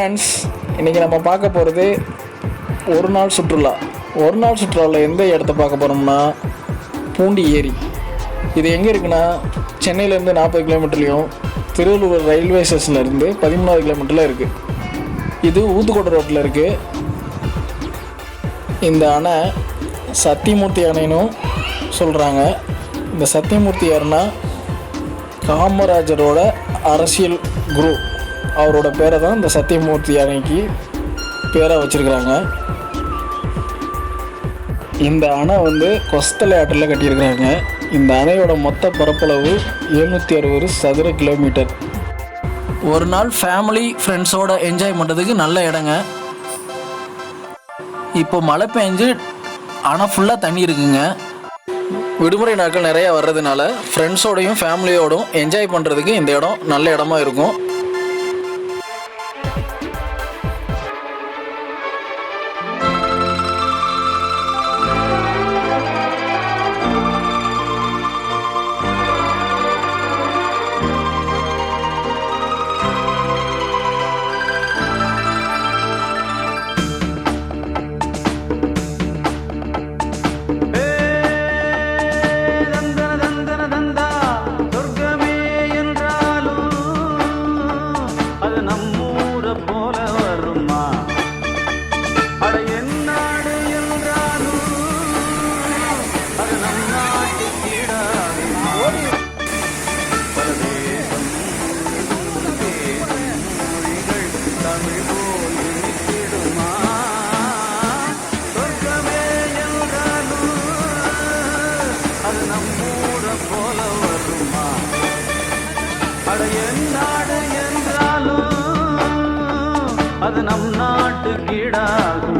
Friends இன்றைக்கி நம்ம பார்க்க போகிறது ஒரு நாள் சுற்றுலா. ஒரு நாள் சுற்றுலாவில் எந்த இடத்த பார்க்க போகிறோம்னா பூண்டி ஏரி. இது எங்கே இருக்குன்னா சென்னையிலேருந்து நாற்பது கிலோமீட்டர்லேயும் திருவள்ளூர் ரயில்வே ஸ்டேஷன்லேருந்து பதிமூணாவது கிலோமீட்டரில் இருக்குது இது ஊத்துக்கோட்டை ரோட்டில் இருக்குது இந்த அணை சத்தியமூர்த்தி அணைனும் சொல்கிறாங்க இந்த சத்தியமூர்த்தி யாருன்னா காமராஜரோட அரசியல் குரு. அவரோட பேரை தான் இந்த சத்தியமூர்த்தி அணைக்கு பேராக வச்சுருக்குறாங்க. இந்த அணை வந்து கொஸ்தலை ஆற்றில் கட்டியிருக்கிறாங்க. இந்த அணையோட மொத்த பரப்பளவு எழுநூற்றி அறுபது சதுர கிலோமீட்டர். ஒரு நாள் ஃபேமிலி ஃப்ரெண்ட்ஸோட என்ஜாய் பண்ணுறதுக்கு நல்ல இடங்க. இப்போ மழை பெஞ்சு அணை ஃபுல்லாக தண்ணி இருக்குங்க. விடுமுறை நாட்கள் நிறையா வர்றதுனால ஃப்ரெண்ட்ஸோடையும் ஃபேமிலியோடும் என்ஜாய் பண்ணுறதுக்கு இந்த இடம் நல்ல இடமா இருக்கும். அட என் நாடு என்றாலும் அது நம் நாட்டு கீடாகும்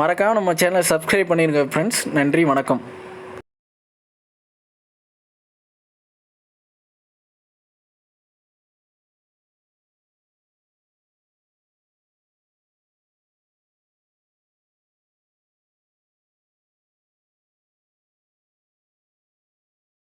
மறக்காமல் மறக்காம நம்ம சேனலை சப்ஸ்கிரைப் பண்ணிருங்க ஃப்ரெண்ட்ஸ் நன்றி வணக்கம்.